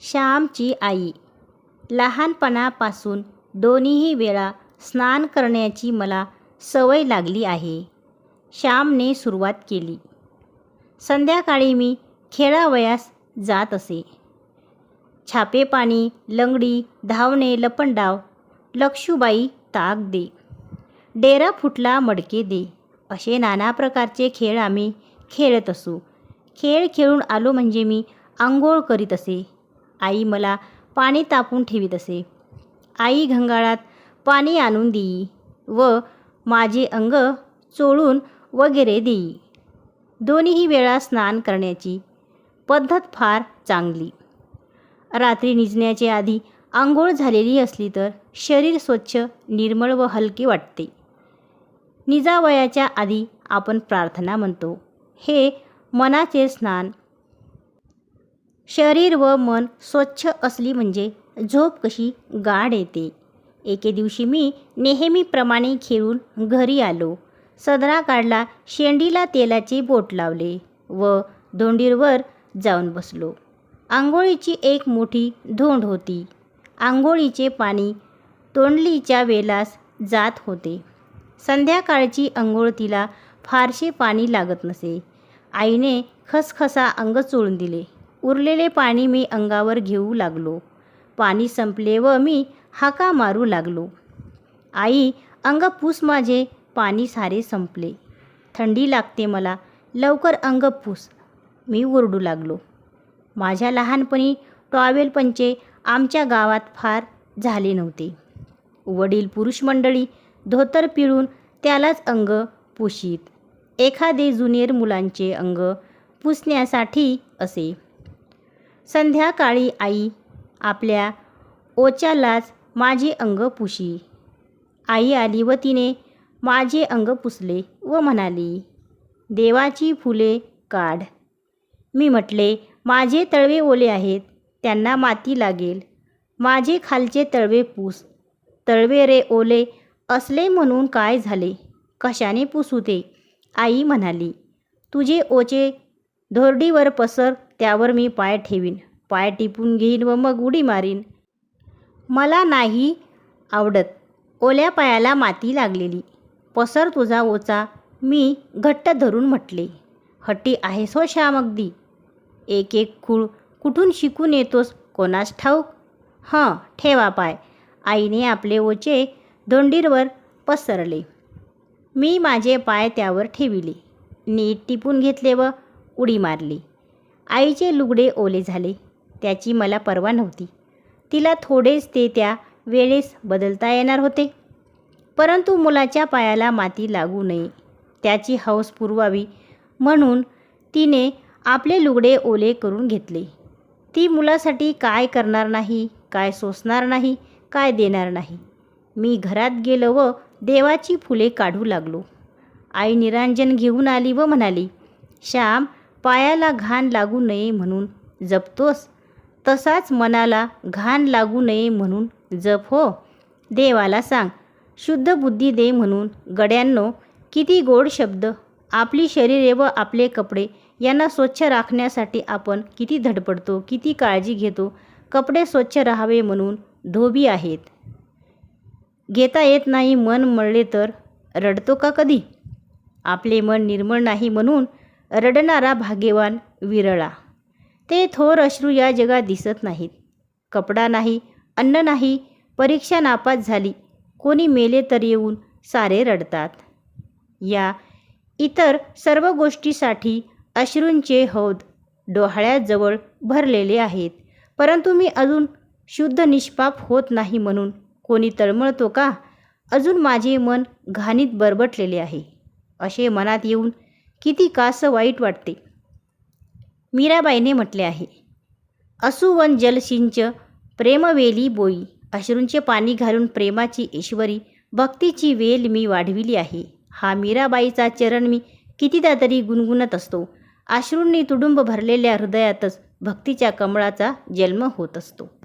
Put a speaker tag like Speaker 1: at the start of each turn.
Speaker 1: श्यामची आई. लहानपणापासून दोन्हीही वेळा स्नान करण्याची मला सवय लागली आहे. श्यामने सुरुवात केली. संध्याकाळी मी खेळावयास जात असे. छापेपाणी लंगडी धावणे लपंडाव लक्षूबाई ताक दे. डेरा फुटला मडके दे. असे नाना प्रकारचे खेळ आम्ही खेळत असू. खेळ खेळून आलो म्हणजे मी आंघोळ करीत असे. आई मला पाणी तापून ठेवीत असे. आई घंगाळात पाणी आणून देई व माझे अंग चोळून वगैरे देई दोन्हीही वेळा स्नान करण्याची पद्धत फार चांगली. रात्री निजण्याच्या आधी आंघोळ झालेली असली तर शरीर स्वच्छ निर्मळ व हलके वाटते. निजावयाच्या आधी आपण प्रार्थना म्हणतो. हे मनाचे स्नान शरीर व मन स्वच्छ असली म्हणजे झोप कशी गाढ येते. एके दिवशी मी नेहमीप्रमाणे खेळून घरी आलो. सदरा काढला शेंडीला तेलाचे बोट लावले व धोंडीरवर जाऊन बसलो. आंघोळीची एक मोठी धोंड होती. आंघोळीचे पाणी तोंडलीच्या वेलास जात होते. संध्याकाळची अंघोळ तिला फारसे पाणी लागत नसे. आईने खसखसा अंग चोळून दिले. उरलेले पाणी मी अंगावर घेऊ लागलो. पाणी संपले व मी हाका मारू लागलो. आई अंग पूस माझे. पाणी सारे संपले. थंडी लागते मला. लवकर अंग पूस. मी ओरडू लागलो. माझ्या लहानपणी टॉवेल पंचे आमच्या गावात फार झाले नव्हते. वडील पुरुष मंडळी धोतर पिळून त्यालाच अंग पुशीत. एखादे जुनियर मुलांचे अंग पुसण्यासाठी असे. संध्याकाळी आई आपल्या ओच्यालाच माझे अंग पुशी. आई आली व तिने माझे अंग पुसले व म्हणाली देवाची फुले काढ. मी म्हटले माझे तळवे ओले आहेत त्यांना माती लागेल. माझे खालचे तळवे पूस. तळवे रे ओले असले म्हणून काय झाले? कशाने पुसू ते? आई म्हणाली तुझे ओचे धोरडीवर पसर त्यावर मी पाय ठेवीन. पाय टिपून घेईन व मग उडी मारीन. मला नाही आवडत. ओल्या पायाला माती लागलेली. पसर तुझा ओचा. मी घट्ट धरून म्हटले. हट्टी आहेस हो श्याम अगदी. एक एक खूळ कुठून शिकून येतोस? कोणास ठाऊक? हां ठेवा पाय. आईने आपले ओचे धोंडीरवर पसरले. मी माझे पाय त्यावर ठेविले. नीट टिपून घेतले व उडी मारली. आईचे लुगडे ओले झाले. त्याची मला पर्वा नव्हती. तिला थोडेच ते त्या वेळेस बदलता येणार होते. परंतु मुलाच्या पायाला माती लागू नये त्याची हौस पुरवावी म्हणून तिने आपले लुगडे ओले करून घेतले. ती मुलासाठी काय करणार नाही काय सोसणार नाही काय देणार नाही. मी घरात गेलो व देवाची फुले काढू लागलो. आई निरांजन घेऊन आली व म्हणाली श्याम पायाला घाण लागू नये म्हणून जपतोस. तसाच मनाला घाण लागू नये म्हणून जप हो. देवाला सांग शुद्ध बुद्धी दे म्हणून. गड्यांनो किती गोड शब्द. आपली शरीरे व आपले कपडे यांना स्वच्छ राखण्यासाठी आपण किती धडपडतो किती काळजी घेतो. कपडे स्वच्छ राहावे म्हणून धोबी आहेत. घेता येत नाही मन मळले तर रडतो का कधी? आपले मन निर्मळ नाही म्हणून रडणारा भाग्यवान विरळा. ते थोर अश्रू या जगात दिसत नाहीत. कपडा नाही अन्न नाही परीक्षा नापास झाली. कोणी मेले तर येऊन सारे रडतात. या इतर सर्व गोष्टीसाठी अश्रूंचे हौद डोहाळ्याजवळ भरलेले आहेत. परंतु मी अजून शुद्ध निष्पाप होत नाही म्हणून कोणी तळमळतो का? अजून माझे मन घाणीत बरबटलेले आहे. असे मनात येऊन किती कास वाईट वाटते? मीराबाईने म्हटले आहे असुवन जलसिंच प्रेमवेली बोई. अश्रूंचे पाणी घालून प्रेमाची ईश्वरी भक्तीची वेल मी वाढविली आहे. हा मीराबाईचा चरण मी कितीदा तरी गुणगुणत असतो. अश्रूंनी तुडुंब भरलेल्या हृदयातच भक्तीच्या कमळाचा जन्म होत असतो.